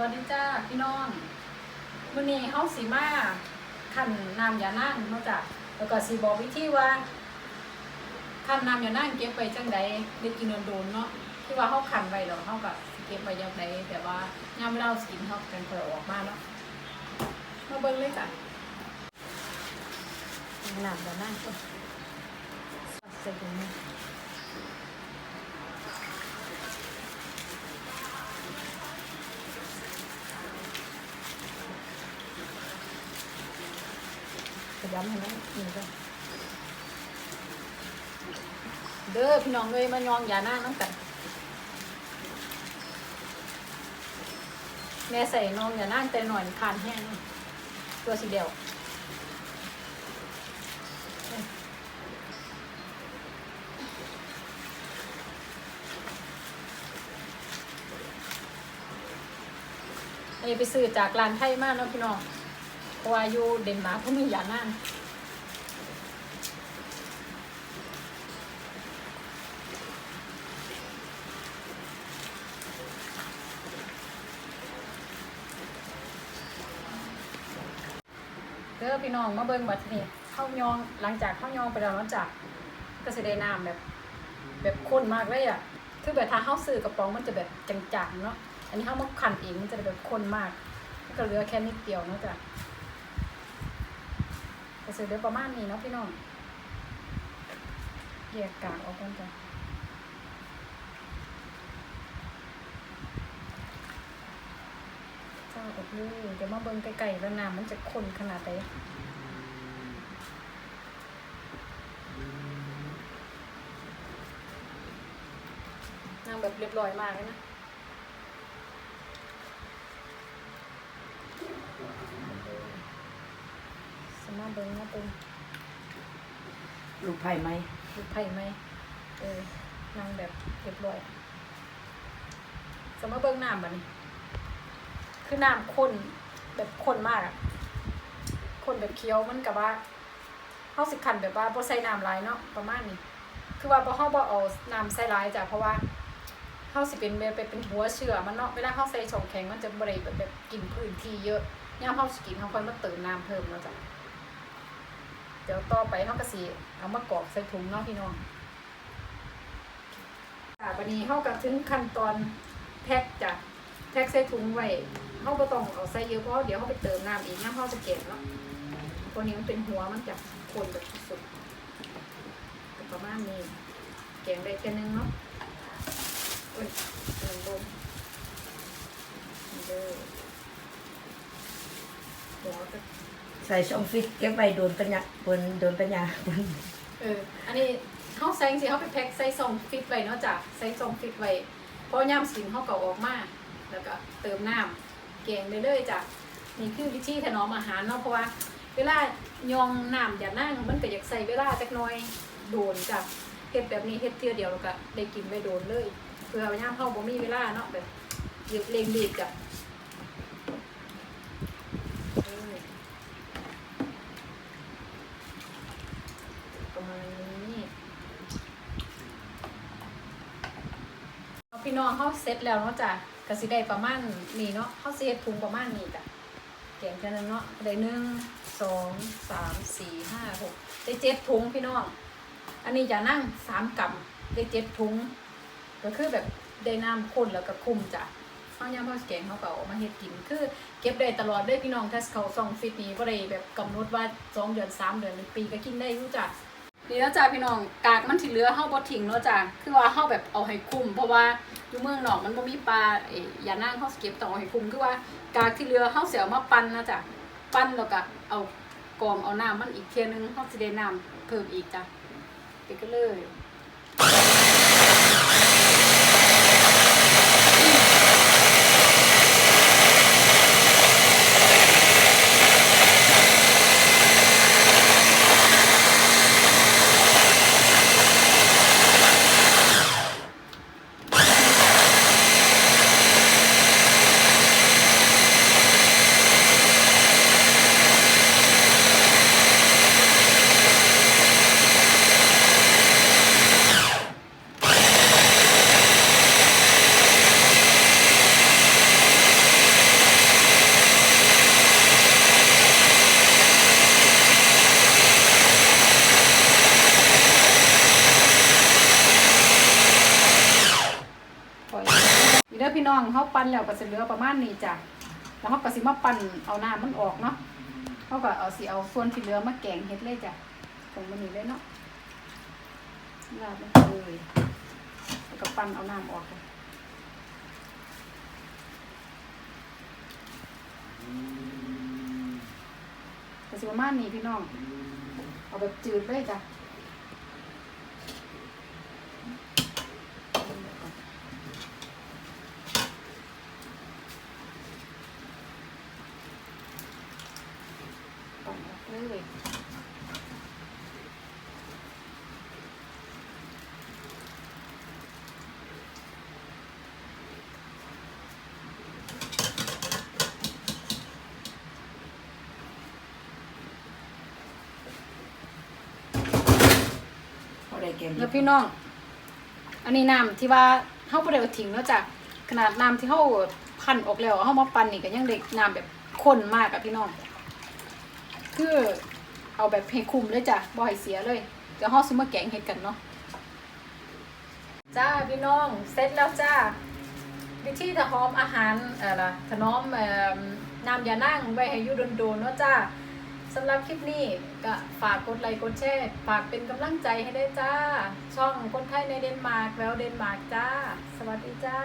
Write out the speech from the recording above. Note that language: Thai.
วัสดีจ้าพี่น้องมื้อนี้เฮาสิมาคั่นน้ำยานางเนาะจ้ะแล้วก็สิบอกวิธีว่าคั่นน้ำยานางเก็บไว้จังใดได้กินโดนๆเนาะที่ว่าเฮาคั่นไว้แล้วเฮาก็สิเก็บไว้จังใดแต่ว่ายามเราสิกินเฮากันค่อยเอาออกมาเนาะมาเบิ่งเลยจ้ะน้ำยานางก่อนใส่ถุงมื ยำให้มันกินกันเด้อพี่น้องเลยมายองอย่าหน้าน้ำกันแม่ใส่นองอย่านั่งแต่หน่อยคานแห้งตัวสีเดียวอันนี้ไปซื้อจากร้านไทยมากเนาะพี่น้อง ราะว่าอยู่เดนมาร์กเขามียานั่นเด้อพี่น้องมาเบิ่งบัดนี้ข้าวยองหลังจากข้าวยองไปแล้วนาะจากก็สิได้น้ำแบบ แบบข้นมากเลยอะคือแบบถ้าเฮาซื้อกระป๋องมันจะแบบจางๆเนาะอันนี้เฮามาคั่นเองมันจะแบบข้นมากก็เหลือแค่นิดเดียวนาะจ้ะ ก็ซื้อเดี๋ยวประมาณนี้เนาะพี่น้องแยกกากออกกันจ้ะเจ้าอบเลยเดี๋ยวมาเบิ่งไกลๆแล้วน้ำมันจะข้นขนาดไหนน้ำแบบเรียบร้อยมากเลยนะ ส มาเบิ่งมาเบิ่งลูกไผ่ไหมดูไผ่ไหมเออนั่งแบบเรียบร้อยสมมาเบิ่งน้ำบัดนี้ คือน้ำข้นแบบข้นมากอะข้นแบบเคี้ยวมันกับว่าเฮาสิคันแบบว่าบ่ใส่น้ำหลายเนาะประมาณนี้คือว่าบ่เฮาบ่เอาน้ำใส่หลายจ้ะเพราะว่าเฮาสิเป็นแบบเป็นหัวเชื้อมันเนาะเวลาเฮาใส่ช่องแข็งมันจะบ่ได้แบบแบบกินพื้นที่เยอะยามเฮาสิกินเฮาค่อยมาเติมน้ำเพิ่มเนาะจ้ะ เดี๋ยวต่อไปเขาก็สิเอามากรอกใส่ถุงเนาะพี่น้องค่ะวันนี้เขาก็ถึงขั้นตอนแพ็คจ้ะแพ็คใส่ถุงไว้เขาก็ต้องเอาใส่เยอะเพราะเดี๋ยวเขาไปเติมน้ำอีกน้ำเขาจะเก็บเนาะตัวนี้มันเป็นหัวมันจะคนแบบสุดประมาณนี้แกงได้แค่นึงเนาะโอ้ยเติมลงนี่เด้อหัวก็ ใส่ช่องฟิตเก็บไว้โดนปัญญาบนโดนปัญญาบนเออ อันนี้เขาใส่สิเขาไปแพ็คใส่ซองฟิตไว้เนาะจ้ะใส่ซองฟิตไว้เพอย่ำสินเขาก็ออกมาแล้วก็เติมน้ำแกงไปเลยจ้ะนี่คือวิธีถนอมอาหารเนาะเพราะว่า เวลายองน้ำอย่านั่งมันก็อยากใส่เวลาจักหน่อยโดนจ้ะเฮ็ดแบบนี้เฮ็ดเที่ยวเดียวแล้วก็ได้กินไปโดนเลย เพื่อย่ำเขาบ่มีเวลาเนาะแบบเรียบเร่งรีบจ้ะเออประมาณนี้ เอาพี่ น้องเขาเซ็ตแล้วเนาะจ้ะก็สิได้ประมาณนี้เนาะเขาเซ็ตถุงประมาณนี้จ้ะแกงแค่นั้นเนาะได้หนึ่งสองสามสี่ห้าหกได้เจ็ดถุงพี่น้อง อันนี้จะนั่งสามกำได้เจ็ดถุง ก็คือแบบได้น้ำข้นแล้วก็คุมจ้ะเขาย่างเขาแกงเขาก็เอามาเฮ็ดกิน คือ เก็บได้ตลอดเลยพี่น้องถ้าเขาซองฟิตนี้ก็ได้แบบกำหนดว่าสองเดือนสามเดือนหนึ่งปีก็กินได้รู้จ้ะนี่แล้วจ้าพี่น้องกากมันสิเหลือเฮาบ่ทิ้งเนาะจ้าคือว่าเฮาแบบเอาให้คุ้มเพราะว่า อยู่เมืองนอกมันบ่มีปลาเอ้ยอย่านั่งเฮาสิเก็บต่ออาให้คุ้มคือว่ากากที่เรือเฮาสิเอามาปั่นนะจ้ะปั่นแล้วก็เอากองเอาน้ำมันอีกเที่ยนึงเฮาสิได้น้ำเพิ่มอีกจ้ะไปก็เลย น้องเขาปั่นแล้วก็จะเหลือประมาณนี้จ้ะแล้วเขาก็สิมาปั่นเอาน้ำมันออกเนาะเขาก็เอาสิเอาส่วนที่เหลือมาแกงเฮ็ดเลยจ้ะตรงมันนี้เลยเนาะลาดมันไปเลยแล้วก็ปั่นเอาน้ำออกเลยก็สิประมาณนี้พี่น้อง เอาแบบจืดเลยจ้ะ ปั่นออกเลย เขาได้แกงแล้วพี่น้อง อันนี้น้ำที่ว่าเฮาบ่ได้เอาทิ้งแล้วจ้ะขนาดน้ำที่เฮาพันออกแล้วเฮามาปั่นนี่ก็ยังได้น้ำแบบข้นมากอะพี่น้อง คือเอาแบบให้คุ้มเลยจ้ะบ่ให้เสียเลยเดี๋ยวเฮาสิมาแกงเฮ็ดกันเนาะจ้าพี่น้องเสร็จแล้วจ้าวิธีถนอมอาหารอ่อล่ะถนอมน้ำยานั่งไว้ให้อยู่โดนๆเนาะจ้า สำหรับคลิปนี้ก็ฝากกดไลค์กดแชร์ฝากเป็นกำลังใจให้ได้จ้า ช่องคนไทยในเดนมาร์กแววเดนมาร์กจ้า สวัสดีจ้า